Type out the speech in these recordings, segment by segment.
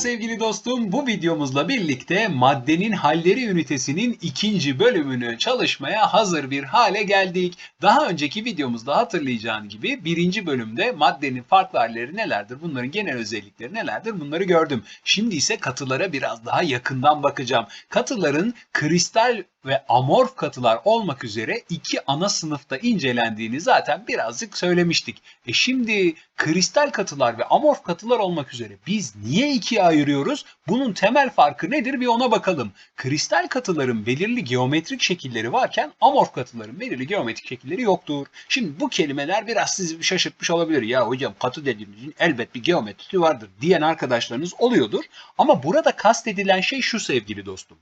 Sevgili dostum. Bu videomuzla birlikte maddenin halleri ünitesinin ikinci bölümünü çalışmaya hazır bir hale geldik. Daha önceki videomuzda hatırlayacağın gibi birinci bölümde maddenin farklı halleri nelerdir, bunların genel özellikleri nelerdir bunları gördüm. Şimdi ise katılara biraz daha yakından bakacağım. Katıların kristal ve amorf katılar olmak üzere iki ana sınıfta incelendiğini zaten birazcık söylemiştik. E şimdi kristal katılar ve amorf katılar olmak üzere biz niye ikiye ayırıyoruz? Bunun temel farkı nedir bir ona bakalım. Kristal katıların belirli geometrik şekilleri varken amorf katıların belirli geometrik şekilleri yoktur. Şimdi bu kelimeler biraz sizi şaşırtmış olabilir. Ya hocam katı dediğimizin elbet bir geometrisi vardır diyen arkadaşlarınız oluyordur. Ama burada kastedilen şey şu sevgili dostum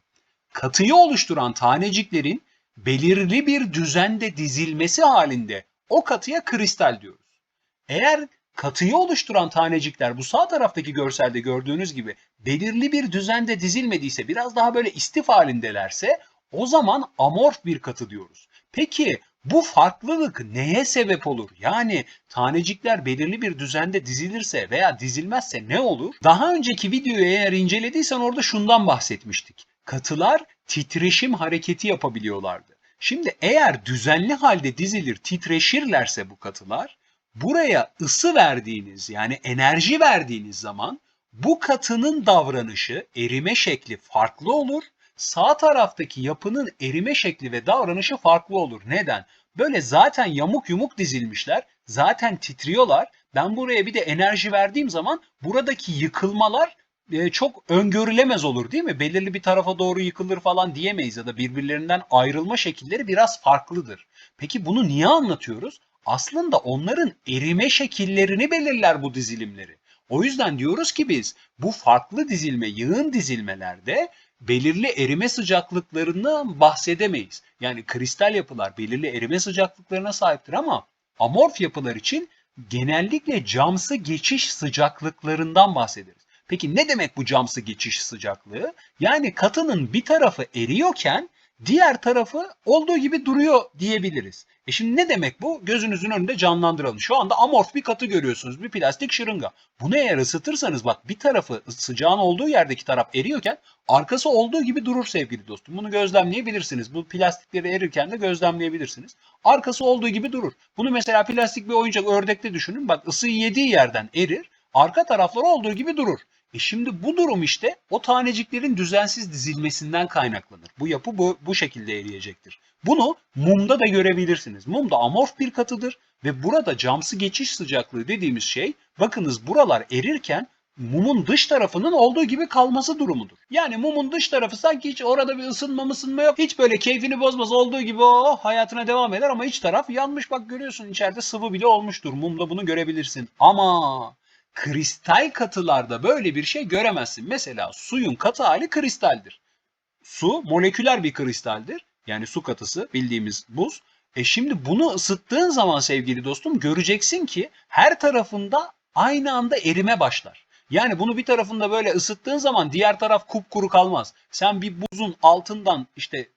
katıyı oluşturan taneciklerin belirli bir düzende dizilmesi halinde o katıya kristal diyoruz. Eğer katıyı oluşturan tanecikler bu sağ taraftaki görselde gördüğünüz gibi belirli bir düzende dizilmediyse biraz daha böyle istif halindelerse o zaman amorf bir katı diyoruz. Peki bu farklılık neye sebep olur? Yani tanecikler belirli bir düzende dizilirse veya dizilmezse ne olur? Daha önceki videoyu eğer incelediysen orada şundan bahsetmiştik katılar titreşim hareketi yapabiliyorlardı. Şimdi eğer düzenli halde dizilir titreşirlerse bu katılar buraya ısı verdiğiniz yani enerji verdiğiniz zaman bu katının davranışı erime şekli farklı olur. Sağ taraftaki yapının erime şekli ve davranışı farklı olur. Neden? Böyle zaten yamuk yumuk dizilmişler. Zaten titriyorlar. Ben buraya bir de enerji verdiğim zaman buradaki yıkılmalar çok öngörülemez olur değil mi? Belirli bir tarafa doğru yıkılır falan diyemeyiz ya da birbirlerinden ayrılma şekilleri biraz farklıdır. Peki bunu niye anlatıyoruz? Aslında onların erime şekillerini belirler bu dizilimleri. O yüzden diyoruz ki biz bu farklı dizilme, yığın dizilmelerde belirli erime sıcaklıklarından bahsedemeyiz. Yani kristal yapılar belirli erime sıcaklıklarına sahiptir ama amorf yapılar için genellikle camsı geçiş sıcaklıklarından bahsederiz. Peki ne demek bu camsı geçiş sıcaklığı? Yani katının bir tarafı eriyorken diğer tarafı olduğu gibi duruyor diyebiliriz. E şimdi ne demek bu? Gözünüzün önünde canlandıralım. Şu anda amorf bir katı görüyorsunuz. Bir plastik şırınga. Bunu eğer ısıtırsanız bak bir tarafı sıcağın olduğu yerdeki taraf eriyorken arkası olduğu gibi durur sevgili dostum. Bunu gözlemleyebilirsiniz. Bu plastikleri erirken de gözlemleyebilirsiniz. Arkası olduğu gibi durur. Bunu mesela plastik bir oyuncak ördekte düşünün. Bak ısıyı yediği yerden erir. Arka tarafları olduğu gibi durur. E şimdi bu durum işte o taneciklerin düzensiz dizilmesinden kaynaklanır. Bu yapı bu, bu şekilde eriyecektir. Bunu mumda da görebilirsiniz. Mum da amorf bir katıdır ve burada camsı geçiş sıcaklığı dediğimiz şey bakınız buralar erirken mumun dış tarafının olduğu gibi kalması durumudur. Yani mumun dış tarafı sanki hiç orada bir ısınma mısınma yok. Hiç böyle keyfini bozmaz olduğu gibi o hayatına devam eder ama iç taraf yanmış bak görüyorsun içeride sıvı bile olmuştur. Mumda bunu görebilirsin. Ama kristal katılarda böyle bir şey göremezsin. Mesela suyun katı hali kristaldir. Su moleküler bir kristaldir. Yani su katısı bildiğimiz buz. E şimdi bunu ısıttığın zaman sevgili dostum göreceksin ki her tarafında aynı anda erime başlar. Yani bunu bir tarafında böyle ısıttığın zaman diğer taraf kupkuru kalmaz. Sen bir buzun altından işte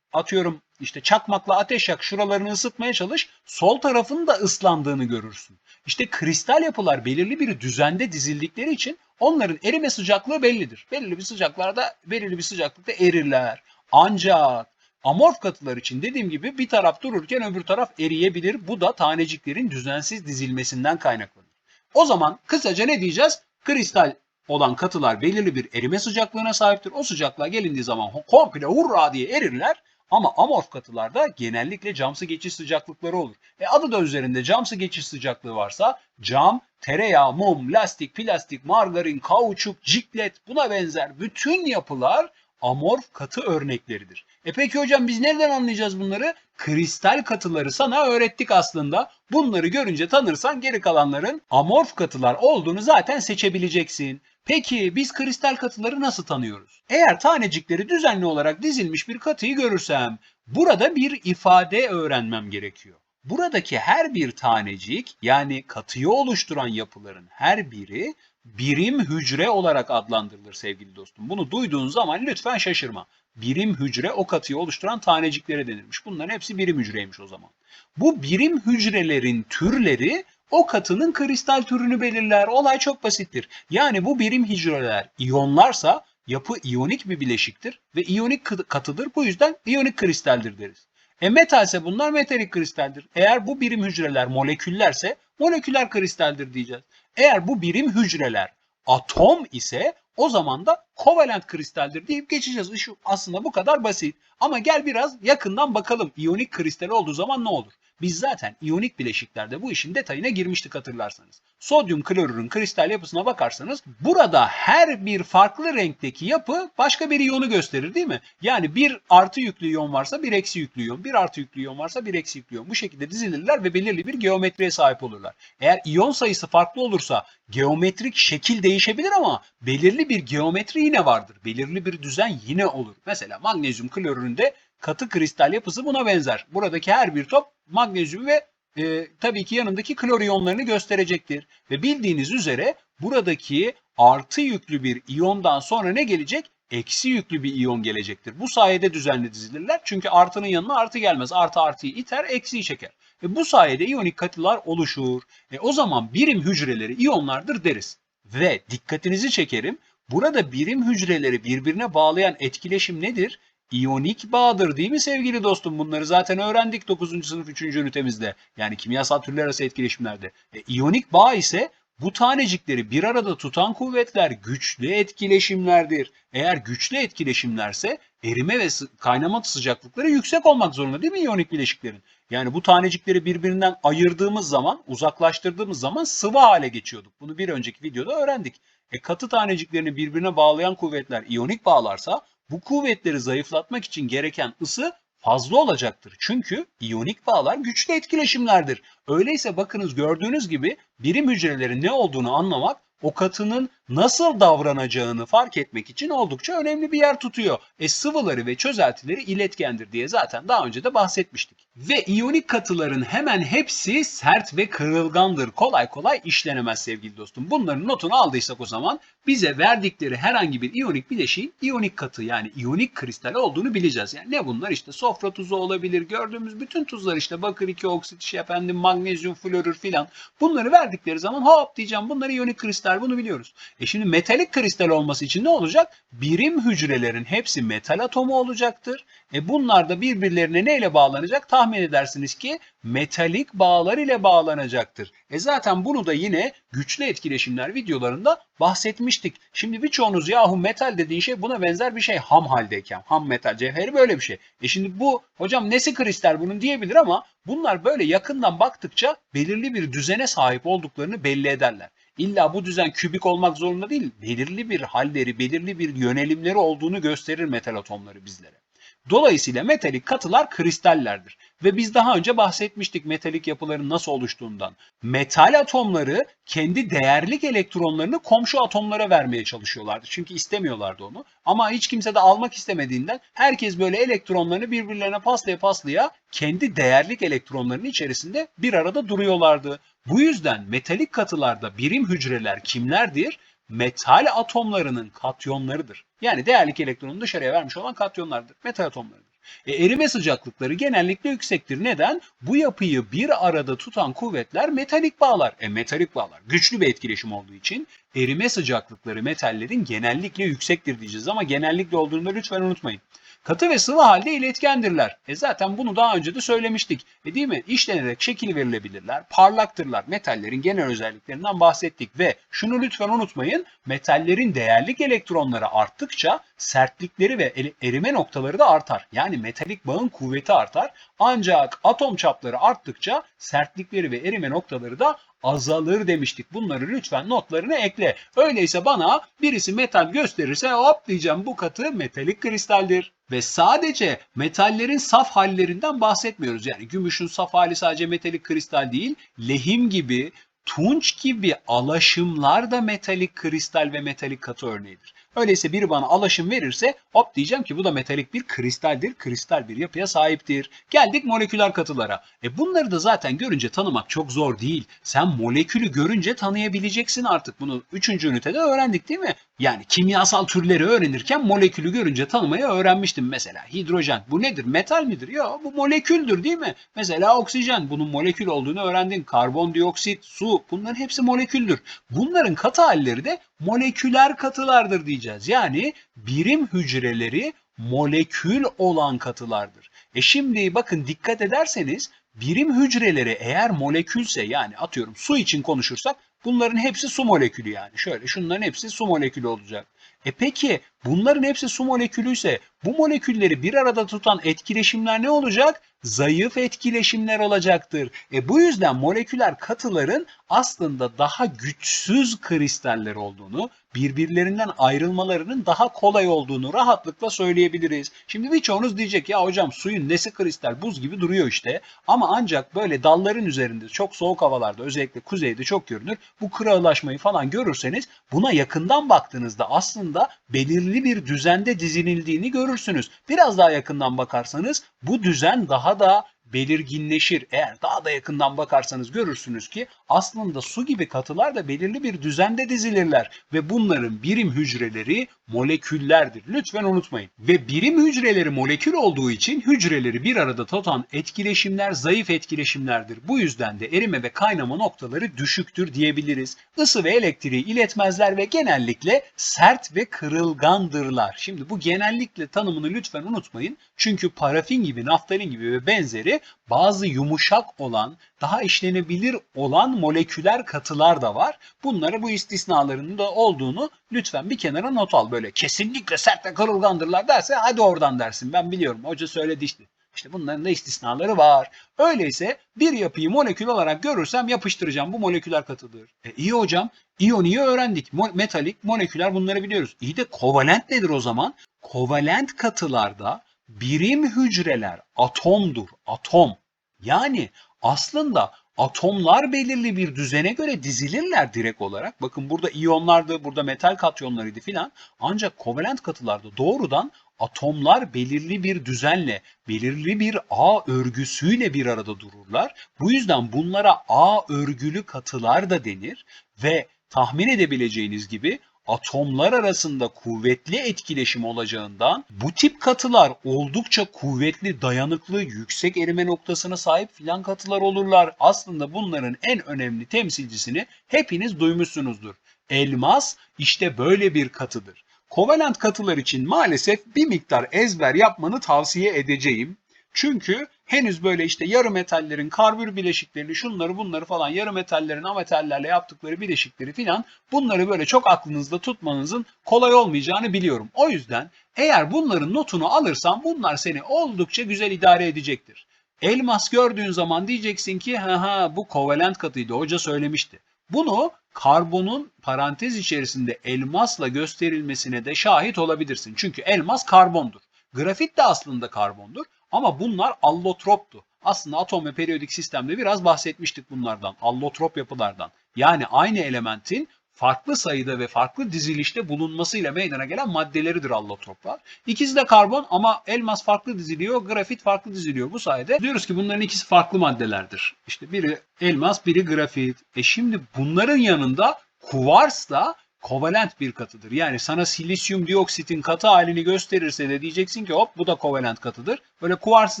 atıyorum işte çakmakla ateş yak şuralarını ısıtmaya çalış sol tarafın da ıslandığını görürsün. İşte kristal yapılar belirli bir düzende dizildikleri için onların erime sıcaklığı bellidir. Belirli bir sıcaklarda belirli bir sıcaklıkta erirler. Ancak amorf katılar için dediğim gibi bir taraf dururken öbür taraf eriyebilir. Bu da taneciklerin düzensiz dizilmesinden kaynaklanır. O zaman kısaca ne diyeceğiz? Kristal olan katılar belirli bir erime sıcaklığına sahiptir. O sıcaklığa gelindiği zaman komple hurra diye erirler. Ama amorf katılarda genellikle camsı geçiş sıcaklıkları olur. E adı da üzerinde camsı geçiş sıcaklığı varsa cam, tereyağı, mum, lastik, plastik, margarin, kauçuk, ciklet buna benzer bütün yapılar amorf katı örnekleridir. E peki hocam biz nereden anlayacağız bunları? Kristal katıları sana öğrettik aslında. Bunları görünce tanırsan geri kalanların amorf katılar olduğunu zaten seçebileceksin. Peki biz kristal katıları nasıl tanıyoruz? Eğer tanecikleri düzenli olarak dizilmiş bir katıyı görürsem burada bir ifade öğrenmem gerekiyor. Buradaki her bir tanecik yani katıyı oluşturan yapıların her biri birim hücre olarak adlandırılır sevgili dostum. Bunu duyduğun zaman lütfen şaşırma. Birim hücre o katıyı oluşturan taneciklere denilmiş. Bunların hepsi birim hücreymiş o zaman. Bu birim hücrelerin türleri o katının kristal türünü belirler. Olay çok basittir. Yani bu birim hücreler iyonlarsa yapı iyonik bir bileşiktir ve iyonik katıdır. Bu yüzden iyonik kristaldir deriz. E metalse bunlar metalik kristaldir. Eğer bu birim hücreler moleküllerse moleküler kristaldir diyeceğiz. Eğer bu birim hücreler atom ise o zaman da kovalent kristaldir deyip geçeceğiz. İş aslında bu kadar basit. Ama gel biraz yakından bakalım iyonik kristal olduğu zaman ne olur? Biz zaten iyonik bileşiklerde bu işin detayına girmiştik hatırlarsanız. Sodyum klorürün kristal yapısına bakarsanız burada her bir farklı renkteki yapı başka bir iyonu gösterir değil mi? Yani bir artı yüklü iyon varsa bir eksi yüklü iyon, bir artı yüklü iyon varsa bir eksi yüklü iyon. Bu şekilde dizilirler ve belirli bir geometriye sahip olurlar. Eğer iyon sayısı farklı olursa geometrik şekil değişebilir ama belirli bir geometri yine vardır. Belirli bir düzen yine olur. Mesela magnezyum klorüründe katı kristal yapısı buna benzer. Buradaki her bir top magnezyum ve e, tabii ki yanındaki klor iyonlarını gösterecektir. Ve bildiğiniz üzere buradaki artı yüklü bir iyondan sonra ne gelecek? Eksi yüklü bir iyon gelecektir. Bu sayede düzenli dizilirler. Çünkü artının yanına artı gelmez. Artı artıyı iter, eksiyi çeker. E bu sayede iyonik katılar oluşur. E o zaman birim hücreleri iyonlardır deriz. Ve dikkatinizi çekerim. Burada birim hücreleri birbirine bağlayan etkileşim nedir? İyonik bağdır değil mi sevgili dostum? Bunları zaten öğrendik 9. sınıf 3. ünitemizde. Yani kimyasal türler arası etkileşimlerde. E, iyonik bağ ise bu tanecikleri bir arada tutan kuvvetler güçlü etkileşimlerdir. Eğer güçlü etkileşimlerse erime ve kaynama sıcaklıkları yüksek olmak zorunda değil mi iyonik bileşiklerin? Yani bu tanecikleri birbirinden ayırdığımız zaman, uzaklaştırdığımız zaman sıvı hale geçiyorduk. Bunu bir önceki videoda öğrendik. E katı taneciklerini birbirine bağlayan kuvvetler iyonik bağlarsa bu kuvvetleri zayıflatmak için gereken ısı fazla olacaktır. Çünkü iyonik bağlar güçlü etkileşimlerdir. Öyleyse bakınız gördüğünüz gibi birim hücrelerin ne olduğunu anlamak o katının nasıl davranacağını fark etmek için oldukça önemli bir yer tutuyor. E sıvıları ve çözeltileri iletkendir diye zaten daha önce de bahsetmiştik. Ve iyonik katıların hemen hepsi sert ve kırılgandır. Kolay kolay işlenemez sevgili dostum. Bunların notunu aldıysak o zaman bize verdikleri herhangi bir iyonik bileşiğin iyonik katı yani iyonik kristal olduğunu bileceğiz. Yani ne bunlar işte sofra tuzu olabilir. Gördüğümüz bütün tuzlar işte bakır 2 oksit, işte efendim magnezyum florür filan. Bunları verdikleri zaman hop diyeceğim bunlar iyonik kristal bunu biliyoruz. E şimdi metalik kristal olması için ne olacak? Birim hücrelerin hepsi metal atomu olacaktır. E bunlar da birbirlerine neyle bağlanacak? Tahmin edersiniz ki metalik bağlar ile bağlanacaktır. E zaten bunu da yine güçlü etkileşimler videolarında bahsetmiştik. Şimdi birçoğunuz yahu metal dediğin şey buna benzer bir şey ham haldeyken. Ham metal cevheri böyle bir şey. E şimdi bu hocam nesi kristal bunun diyebilir ama bunlar böyle yakından baktıkça belirli bir düzene sahip olduklarını belli ederler. İlla bu düzen kübik olmak zorunda değil, belirli bir halleri, belirli bir yönelimleri olduğunu gösterir metal atomları bizlere. Dolayısıyla metalik katılar kristallerdir. Ve biz daha önce bahsetmiştik metalik yapıların nasıl oluştuğundan. Metal atomları kendi değerlik elektronlarını komşu atomlara vermeye çalışıyorlardı. Çünkü istemiyorlardı onu. Ama hiç kimse de almak istemediğinden herkes böyle elektronlarını birbirlerine paslaya paslaya kendi değerlik elektronlarının içerisinde bir arada duruyorlardı. Bu yüzden metalik katılarda birim hücreler kimlerdir? Metal atomlarının katyonlarıdır. Yani değerlik elektronunu dışarıya vermiş olan katyonlardır. Metal atomlarıdır. E, erime sıcaklıkları genellikle yüksektir. Neden? Bu yapıyı bir arada tutan kuvvetler metalik bağlar. E metalik bağlar güçlü bir etkileşim olduğu için erime sıcaklıkları metallerin genellikle yüksektir diyeceğiz ama genellikle olduğunu lütfen unutmayın. Katı ve sıvı halde iletkendirler. E zaten bunu daha önce de söylemiştik. E değil mi? İşlenerek şekil verilebilirler, parlaktırlar. Metallerin genel özelliklerinden bahsettik ve şunu lütfen unutmayın. Metallerin değerlik elektronları arttıkça sertlikleri ve erime noktaları da artar. Yani metalik bağın kuvveti artar. Ancak atom çapları arttıkça sertlikleri ve erime noktaları da azalır demiştik. Bunları lütfen notlarına ekle. Öyleyse bana birisi metal gösterirse hop diyeceğim bu katı metalik kristaldir. Ve sadece metallerin saf hallerinden bahsetmiyoruz. Yani gümüşün saf hali sadece metalik kristal değil, lehim gibi, tunç gibi alaşımlar da metalik kristal ve metalik katı örneğidir. Öyleyse biri bana alaşım verirse hop diyeceğim ki bu da metalik bir kristaldir. Kristal bir yapıya sahiptir. Geldik moleküler katılara. E bunları da zaten görünce tanımak çok zor değil. Sen molekülü görünce tanıyabileceksin artık. Bunu 3. ünitede öğrendik değil mi? Yani kimyasal türleri öğrenirken molekülü görünce tanımayı öğrenmiştim mesela. Hidrojen bu nedir? Metal midir? Yok bu moleküldür değil mi? Mesela oksijen bunun molekül olduğunu öğrendin. Karbondioksit, su bunların hepsi moleküldür. Bunların katı halleri de moleküler katılardır diyeceğiz. Yani birim hücreleri molekül olan katılardır. E şimdi bakın dikkat ederseniz birim hücreleri eğer molekülse yani atıyorum su için konuşursak bunların hepsi su molekülü yani. Şöyle şunların hepsi su molekülü olacak. E peki bunların hepsi su molekülüyse bu molekülleri bir arada tutan etkileşimler ne olacak? Zayıf etkileşimler olacaktır. E bu yüzden moleküler katıların aslında daha güçsüz kristaller olduğunu, birbirlerinden ayrılmalarının daha kolay olduğunu rahatlıkla söyleyebiliriz. Şimdi birçoğunuz diyecek ya hocam suyun nesi kristal buz gibi duruyor işte. Ama ancak böyle dalların üzerinde çok soğuk havalarda özellikle kuzeyde çok görünür. Bu kırağılaşmayı falan görürseniz buna yakından baktığınızda aslında belirli bir düzende dizilildiğini görürsünüz. Biraz daha yakından bakarsanız bu düzen daha da belirginleşir. Eğer daha da yakından bakarsanız görürsünüz ki aslında su gibi katılar da belirli bir düzende dizilirler ve bunların birim hücreleri moleküllerdir. Lütfen unutmayın. Ve birim hücreleri molekül olduğu için hücreleri bir arada tutan etkileşimler zayıf etkileşimlerdir. Bu yüzden de erime ve kaynama noktaları düşüktür diyebiliriz. Isı ve elektriği iletmezler ve genellikle sert ve kırılgandırlar. Şimdi bu genellikle tanımını lütfen unutmayın. Çünkü parafin gibi, naftalin gibi ve benzeri bazı yumuşak olan, daha işlenebilir olan moleküler katılar da var. Bunlara bu istisnalarının da olduğunu lütfen bir kenara not al. Böyle kesinlikle sert ve kırılgandırlar derse hadi oradan dersin. Ben biliyorum. Hoca söyledi işte. İşte bunların da istisnaları var. Öyleyse bir yapıyı molekül olarak görürsem yapıştıracağım. Bu moleküler katıdır. E iyi hocam. İyoniyi öğrendik. Mo- metalik, moleküler bunları biliyoruz. İyi de kovalent nedir o zaman? Kovalent katılarda birim hücreler atomdur. Atom. Yani aslında atomlar belirli bir düzene göre dizilirler direkt olarak. Bakın burada iyonlardı, burada metal katyonlarıydı filan. Ancak kovalent katılarda doğrudan atomlar belirli bir düzenle, belirli bir ağ örgüsüyle bir arada dururlar. Bu yüzden bunlara ağ örgülü katılar da denir ve tahmin edebileceğiniz gibi atomlar arasında kuvvetli etkileşim olacağından bu tip katılar oldukça kuvvetli, dayanıklı, yüksek erime noktasına sahip filan katılar olurlar. Aslında bunların en önemli temsilcisini hepiniz duymuşsunuzdur. Elmas işte böyle bir katıdır. Kovalent katılar için maalesef bir miktar ezber yapmanı tavsiye edeceğim. Çünkü henüz böyle işte yarı metallerin karbür bileşiklerini şunları bunları falan yarı metallerin ametallerle yaptıkları bileşikleri filan bunları böyle çok aklınızda tutmanızın kolay olmayacağını biliyorum. O yüzden eğer bunların notunu alırsan bunlar seni oldukça güzel idare edecektir. Elmas gördüğün zaman diyeceksin ki ha ha bu kovalent katıydı hoca söylemişti. Bunu karbonun parantez içerisinde elmasla gösterilmesine de şahit olabilirsin. Çünkü elmas karbondur. Grafit de aslında karbondur ama bunlar allotroptu. Aslında atom ve periyodik sistemde biraz bahsetmiştik bunlardan. Allotrop yapılardan. Yani aynı elementin farklı sayıda ve farklı dizilişte bulunmasıyla meydana gelen maddeleridir allotroplar. İkisi de karbon ama elmas farklı diziliyor, grafit farklı diziliyor. Bu sayede diyoruz ki bunların ikisi farklı maddelerdir. İşte biri elmas, biri grafit. E şimdi bunların yanında kuvars da kovalent bir katıdır. Yani sana silisyum dioksitin katı halini gösterirse de diyeceksin ki hop bu da kovalent katıdır. Böyle kuvars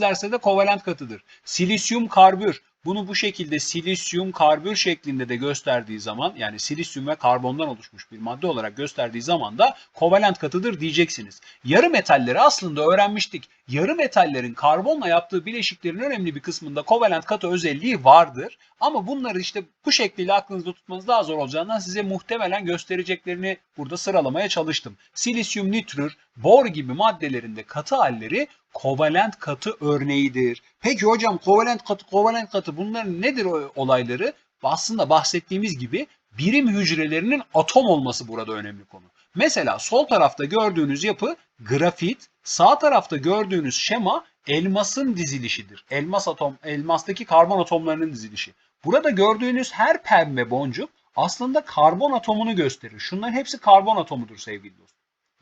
derse de kovalent katıdır. Silisyum karbür. Bunu bu şekilde silisyum karbür şeklinde de gösterdiği zaman yani silisyum ve karbondan oluşmuş bir madde olarak gösterdiği zaman da kovalent katıdır diyeceksiniz. Yarı metalleri aslında öğrenmiştik. Yarı metallerin karbonla yaptığı bileşiklerin önemli bir kısmında kovalent katı özelliği vardır. Ama bunları işte bu şekliyle aklınızda tutmanız daha zor olacağından size muhtemelen göstereceklerini burada sıralamaya çalıştım. Silisyum nitrür, bor gibi maddelerinde katı halleri kovalent katı örneğidir. Peki hocam kovalent katı, kovalent katı bunların nedir olayları? Aslında bahsettiğimiz gibi birim hücrelerinin atom olması burada önemli konu. Mesela sol tarafta gördüğünüz yapı grafit, sağ tarafta gördüğünüz şema elmasın dizilişidir. Elmas atom, elmastaki karbon atomlarının dizilişi. Burada gördüğünüz her pembe boncuk aslında karbon atomunu gösterir. Şunların hepsi karbon atomudur sevgili dostum.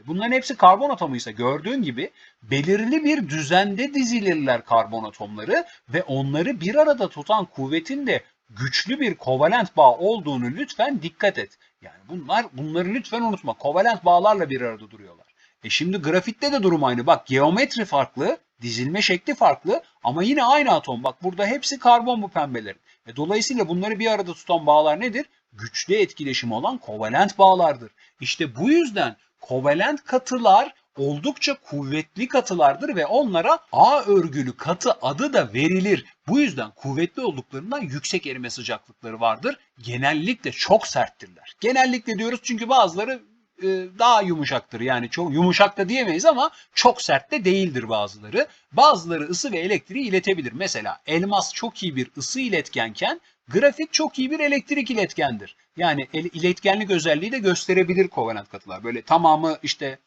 Bunların hepsi karbon atomuysa gördüğün gibi belirli bir düzende dizilirler karbon atomları ve onları bir arada tutan kuvvetin de güçlü bir kovalent bağ olduğunu lütfen dikkat et. Yani bunlar bunları lütfen unutma. Kovalent bağlarla bir arada duruyorlar. E şimdi grafitte de durum aynı. Bak geometri farklı, dizilme şekli farklı ama yine aynı atom. Bak burada hepsi karbon bu pembelerin. E dolayısıyla bunları bir arada tutan bağlar nedir? Güçlü etkileşim olan kovalent bağlardır. İşte bu yüzden kovalent katılar oldukça kuvvetli katılardır ve onlara A örgülü katı adı da verilir. Bu yüzden kuvvetli olduklarından yüksek erime sıcaklıkları vardır. Genellikle çok serttirler. Genellikle diyoruz çünkü bazıları e, daha yumuşaktır. Yani çok yumuşak da diyemeyiz ama çok sert de değildir bazıları. Bazıları ısı ve elektriği iletebilir. Mesela elmas çok iyi bir ısı iletkenken grafit çok iyi bir elektrik iletkendir. Yani iletkenlik özelliği de gösterebilir kovalent katılar. Böyle tamamı işte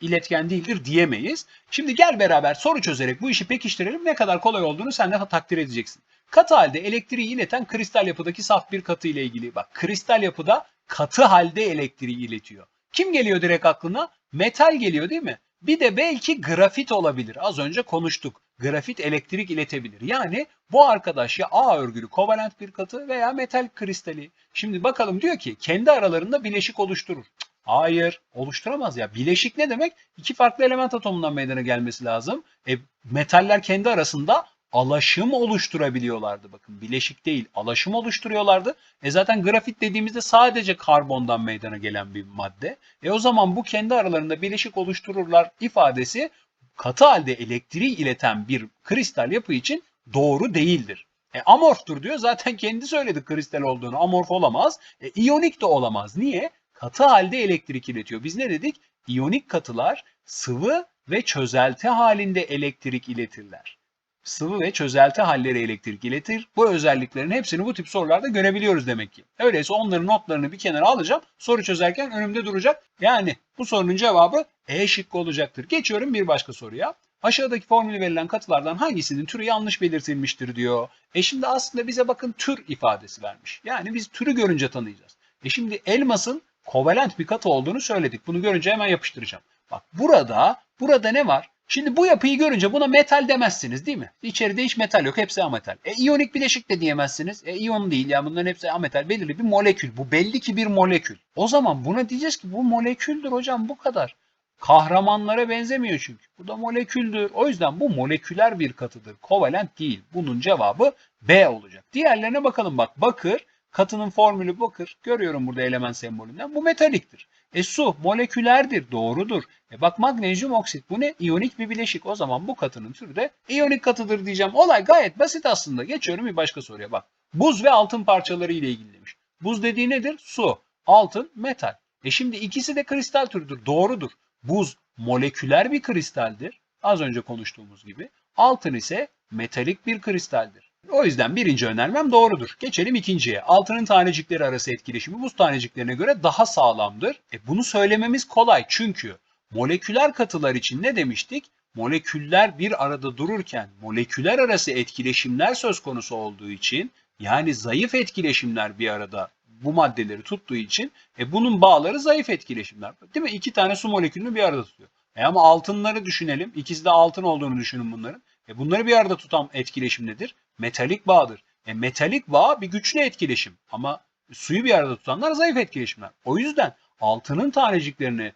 iletken değildir diyemeyiz. Şimdi gel beraber soru çözerek bu işi pekiştirelim. Ne kadar kolay olduğunu sen de takdir edeceksin. Katı halde elektriği ileten kristal yapıdaki saf bir katı ile ilgili. Bak kristal yapıda katı halde elektriği iletiyor. Kim geliyor direkt aklına? Metal geliyor değil mi? Bir de belki grafit olabilir. Az önce konuştuk. Grafit elektrik iletebilir. Yani bu arkadaş ya A örgülü kovalent bir katı veya metal kristali. Şimdi bakalım diyor ki kendi aralarında bileşik oluşturur. Hayır, oluşturamaz ya. Bileşik ne demek? İki farklı element atomundan meydana gelmesi lazım. E, metaller kendi arasında alaşım oluşturabiliyorlardı. Bakın bileşik değil, alaşım oluşturuyorlardı. E zaten grafit dediğimizde sadece karbondan meydana gelen bir madde. E o zaman bu kendi aralarında bileşik oluştururlar ifadesi katı halde elektriği ileten bir kristal yapı için doğru değildir. E amorftur diyor. Zaten kendi söyledi kristal olduğunu. Amorf olamaz. E, iyonik de olamaz. Niye? Katı halde elektrik iletiyor. Biz ne dedik? İyonik katılar sıvı ve çözelti halinde elektrik iletirler. Sıvı ve çözelti halleri elektrik iletir. Bu özelliklerin hepsini bu tip sorularda görebiliyoruz demek ki. Öyleyse onların notlarını bir kenara alacağım. Soru çözerken önümde duracak. Yani bu sorunun cevabı E şıkkı olacaktır. Geçiyorum bir başka soruya. Aşağıdaki formülü verilen katılardan hangisinin türü yanlış belirtilmiştir diyor. E şimdi aslında bize bakın tür ifadesi vermiş. Yani biz türü görünce tanıyacağız. E şimdi elmasın kovalent bir katı olduğunu söyledik. Bunu görünce hemen yapıştıracağım. Bak burada, burada ne var? Şimdi bu yapıyı görünce buna metal demezsiniz değil mi? İçeride hiç metal yok. Hepsi ametal. E iyonik bileşik de diyemezsiniz. E iyon değil yani bunların hepsi ametal. Belirli bir molekül. Bu belli ki bir molekül. O zaman buna diyeceğiz ki bu moleküldür hocam bu kadar. Kahramanlara benzemiyor çünkü. Bu da moleküldür. O yüzden bu moleküler bir katıdır. Kovalent değil. Bunun cevabı B olacak. Diğerlerine bakalım bak. Bakır, katının formülü bakır. Görüyorum burada element sembolünden. Bu metaliktir. E su molekülerdir. Doğrudur. E bak magnezyum oksit. Bu ne? İyonik bir bileşik. O zaman bu katının türü de iyonik katıdır diyeceğim. Olay gayet basit aslında. Geçiyorum bir başka soruya bak. Buz ve altın parçaları ile ilgili demiş. Buz dediği nedir? Su. Altın, metal. E şimdi ikisi de kristal türüdür. Doğrudur. Buz moleküler bir kristaldir. Az önce konuştuğumuz gibi. Altın ise metalik bir kristaldir. O yüzden birinci önermem doğrudur. Geçelim ikinciye. Altının tanecikleri arası etkileşimi buz taneciklerine göre daha sağlamdır. E bunu söylememiz kolay çünkü moleküler katılar için ne demiştik? Moleküller bir arada dururken moleküler arası etkileşimler söz konusu olduğu için yani zayıf etkileşimler bir arada bu maddeleri tuttuğu için e bunun bağları zayıf etkileşimler. Değil mi? İki tane su molekülünü bir arada tutuyor. E ama altınları düşünelim. İkisi de altın olduğunu düşünün bunların. E bunları bir arada tutan etkileşim nedir? Metalik bağdır. E metalik bağ bir güçlü etkileşim ama suyu bir arada tutanlar zayıf etkileşimler. O yüzden altının taneciklerini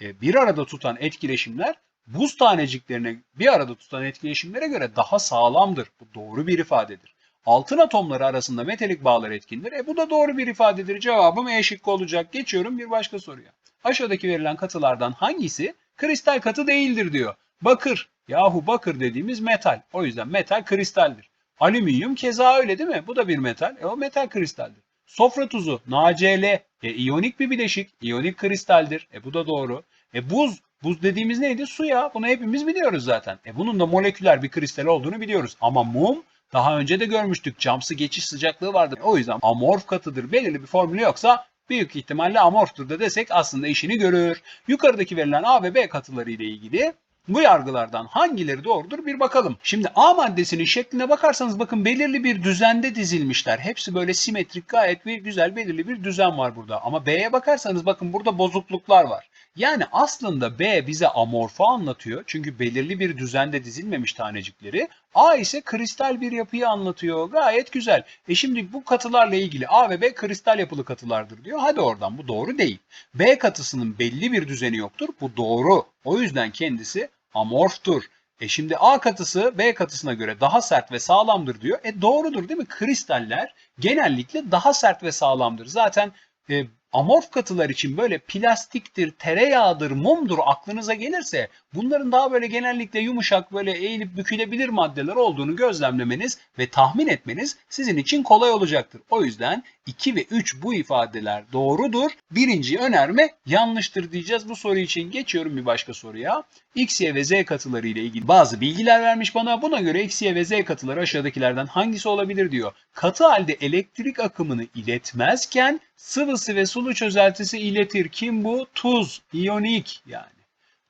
e, bir arada tutan etkileşimler buz taneciklerini bir arada tutan etkileşimlere göre daha sağlamdır. Bu doğru bir ifadedir. Altın atomları arasında metalik bağlar etkindir. E bu da doğru bir ifadedir. Cevabım E şıkkı olacak. Geçiyorum bir başka soruya. Aşağıdaki verilen katılardan hangisi kristal katı değildir diyor. Bakır. Yahu bakır dediğimiz metal. O yüzden metal kristaldir. Alüminyum keza öyle değil mi? Bu da bir metal. E o metal kristaldir. Sofra tuzu NaCl. E iyonik bir bileşik. İyonik kristaldir. E bu da doğru. E buz. Buz dediğimiz neydi? Su ya. Bunu hepimiz biliyoruz zaten. E bunun da moleküler bir kristal olduğunu biliyoruz. Ama mum daha önce de görmüştük. Camsı geçiş sıcaklığı vardır. O yüzden amorf katıdır. Belirli bir formülü yoksa büyük ihtimalle amorftur da desek aslında işini görür. Yukarıdaki verilen A ve B katıları ile ilgili Bu yargılardan hangileri doğrudur bir bakalım. Şimdi A maddesinin şekline bakarsanız bakın belirli bir düzende dizilmişler. Hepsi böyle simetrik gayet bir güzel belirli bir düzen var burada. Ama B'ye bakarsanız bakın burada bozukluklar var. Yani aslında B bize amorfu anlatıyor. Çünkü belirli bir düzende dizilmemiş tanecikleri. A ise kristal bir yapıyı anlatıyor. Gayet güzel. E şimdi bu katılarla ilgili A ve B kristal yapılı katılardır diyor. Hadi oradan bu doğru değil. B katısının belli bir düzeni yoktur. Bu doğru. O yüzden kendisi amorftur. E şimdi A katısı B katısına göre daha sert ve sağlamdır diyor. E doğrudur değil mi? Kristaller genellikle daha sert ve sağlamdır. Zaten e, amorf katılar için böyle plastiktir, tereyağıdır, mumdur aklınıza gelirse bunların daha böyle genellikle yumuşak böyle eğilip bükülebilir maddeler olduğunu gözlemlemeniz ve tahmin etmeniz sizin için kolay olacaktır. O yüzden 2 ve 3 bu ifadeler doğrudur. Birinci önerme yanlıştır diyeceğiz. Bu soru için geçiyorum bir başka soruya. X, Y ve Z katıları ile ilgili bazı bilgiler vermiş bana. Buna göre X, Y ve Z katıları aşağıdakilerden hangisi olabilir diyor. Katı halde elektrik akımını iletmezken sıvısı ve sulu çözeltisi iletir. Kim bu? Tuz, iyonik yani.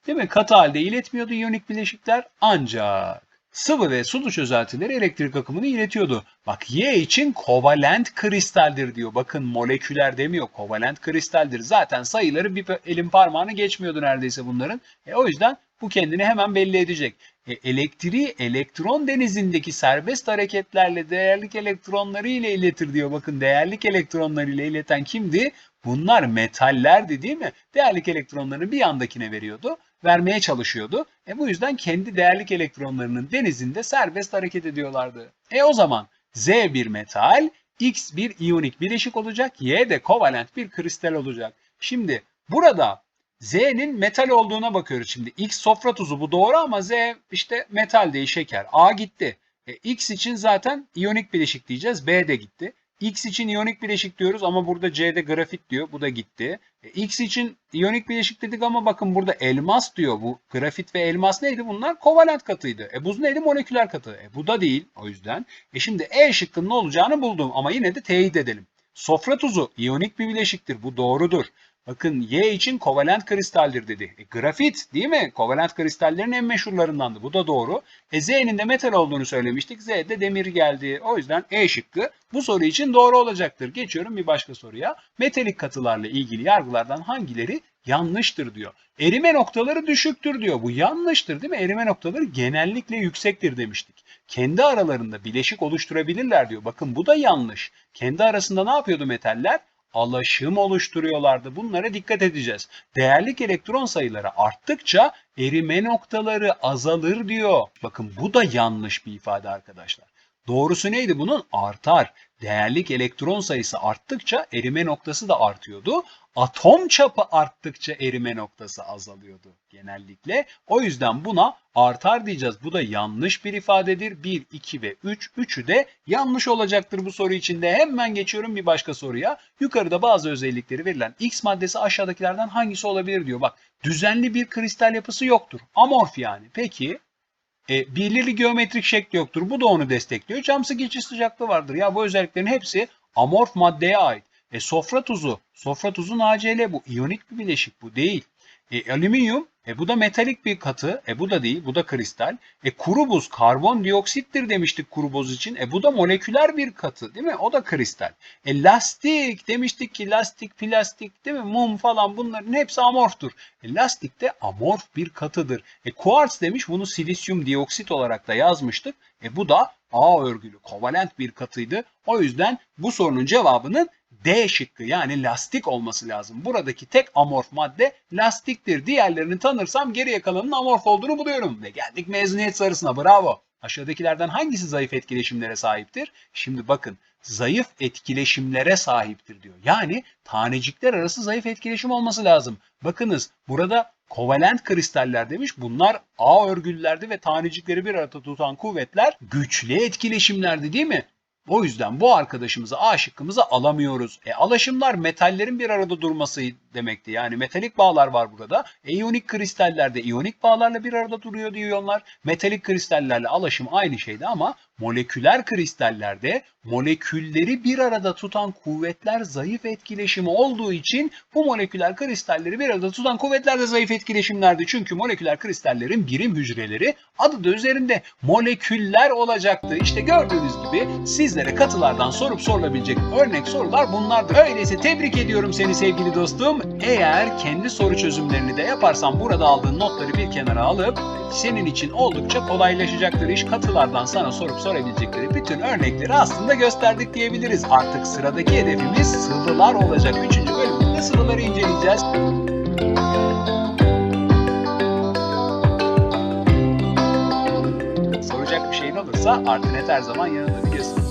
Değil mi? Katı halde iletmiyordu iyonik bileşikler ancak sıvı ve sulu çözeltileri elektrik akımını iletiyordu. Bak Y için kovalent kristaldir diyor. Bakın moleküler demiyor. Kovalent kristaldir. Zaten sayıları bir elin parmağını geçmiyordu neredeyse bunların. E, o yüzden bu kendini hemen belli edecek. E, elektriği elektron denizindeki serbest hareketlerle değerlik elektronları ile iletir diyor. Bakın değerlik elektronları ile ileten kimdi? Bunlar metallerdi değil mi? Değerlik elektronlarını bir yandakine veriyordu vermeye çalışıyordu. E bu yüzden kendi değerlik elektronlarının denizinde serbest hareket ediyorlardı. E o zaman Z bir metal, X bir iyonik bileşik olacak, Y de kovalent bir kristal olacak. Şimdi burada Z'nin metal olduğuna bakıyoruz şimdi. X sofra tuzu bu doğru ama Z işte metal değil şeker. A gitti. E, X için zaten iyonik bileşik diyeceğiz. B de gitti. X için iyonik bileşik diyoruz ama burada C'de grafit diyor. Bu da gitti. E, X için iyonik bileşik dedik ama bakın burada elmas diyor. Bu grafit ve elmas neydi? Bunlar kovalent katıydı. E buz neydi? Moleküler katı. E bu da değil o yüzden. E şimdi E şıkkının ne olacağını buldum ama yine de teyit edelim. Sofra tuzu iyonik bir bileşiktir. Bu doğrudur. Bakın Y için kovalent kristaldir dedi. E, grafit değil mi? Kovalent kristallerin en meşhurlarındandı. Bu da doğru. E, Z'nin de metal olduğunu söylemiştik. Z'de demir geldi. O yüzden E şıkkı bu soru için doğru olacaktır. Geçiyorum bir başka soruya. Metalik katılarla ilgili yargılardan hangileri yanlıştır diyor. Erime noktaları düşüktür diyor. Bu yanlıştır değil mi? Erime noktaları genellikle yüksektir demiştik. Kendi aralarında bileşik oluşturabilirler diyor. Bakın bu da yanlış. Kendi arasında ne yapıyordu metaller? Alaşım oluşturuyorlardı. Bunlara dikkat edeceğiz. Değerlik elektron sayıları arttıkça erime noktaları azalır diyor. Bakın bu da yanlış bir ifade arkadaşlar. Doğrusu neydi bunun? Artar. Değerlik elektron sayısı arttıkça erime noktası da artıyordu. Atom çapı arttıkça erime noktası azalıyordu genellikle. O yüzden buna artar diyeceğiz. Bu da yanlış bir ifadedir. 1, 2 ve 3. Üçü de yanlış olacaktır bu soru içinde. Hemen geçiyorum bir başka soruya. Yukarıda bazı özellikleri verilen X maddesi aşağıdakilerden hangisi olabilir diyor. Bak düzenli bir kristal yapısı yoktur. Amorf yani. Peki e, belirli geometrik şekli yoktur. Bu da onu destekliyor. Camsı geçiş sıcaklığı vardır. Ya bu özelliklerin hepsi amorf maddeye ait. E, sofra tuzu. Sofra tuzu NaCl bu. İyonik bir bileşik bu değil. E, alüminyum e bu da metalik bir katı. E bu da değil. Bu da kristal. E kuru buz karbondioksittir demiştik kuru buz için. E bu da moleküler bir katı değil mi? O da kristal. E lastik demiştik ki lastik, plastik değil mi? Mum falan bunların hepsi amorftur. E lastik de amorf bir katıdır. E kuarts demiş bunu silisyum dioksit olarak da yazmıştık. E bu da A örgülü kovalent bir katıydı. O yüzden bu sorunun cevabının D şıkkı yani lastik olması lazım. Buradaki tek amorf madde lastiktir. Diğerlerini tanırsam geriye kalanın amorf olduğunu buluyorum. Ve geldik mezuniyet sarısına bravo. Aşağıdakilerden hangisi zayıf etkileşimlere sahiptir? Şimdi bakın zayıf etkileşimlere sahiptir diyor. Yani tanecikler arası zayıf etkileşim olması lazım. Bakınız burada kovalent kristaller demiş. Bunlar A örgüllerdi ve tanecikleri bir arada tutan kuvvetler güçlü etkileşimlerdi değil mi? O yüzden bu arkadaşımızı A şıkkımıza alamıyoruz. E alaşımlar metallerin bir arada durmasıydı demekti. Yani metalik bağlar var burada. İyonik kristallerde iyonik bağlarla bir arada duruyor iyonlar. Metalik kristallerle alaşım aynı şeydi ama moleküler kristallerde molekülleri bir arada tutan kuvvetler zayıf etkileşimi olduğu için bu moleküler kristalleri bir arada tutan kuvvetler de zayıf etkileşimlerdi. Çünkü moleküler kristallerin birim hücreleri adı da üzerinde moleküller olacaktı. İşte gördüğünüz gibi sizlere katılardan sorup sorulabilecek örnek sorular bunlardır. Öyleyse tebrik ediyorum seni sevgili dostum. Eğer kendi soru çözümlerini de yaparsan burada aldığın notları bir kenara alıp senin için oldukça kolaylaşacaktır iş. Katılardan sana sorup sorabilecekleri bütün örnekleri aslında gösterdik diyebiliriz. Artık sıradaki hedefimiz sıvılar olacak. Üçüncü bölümde sıvıları inceleyeceğiz. Soracak bir şeyin olursa Artinet her zaman yanında biliyorsun.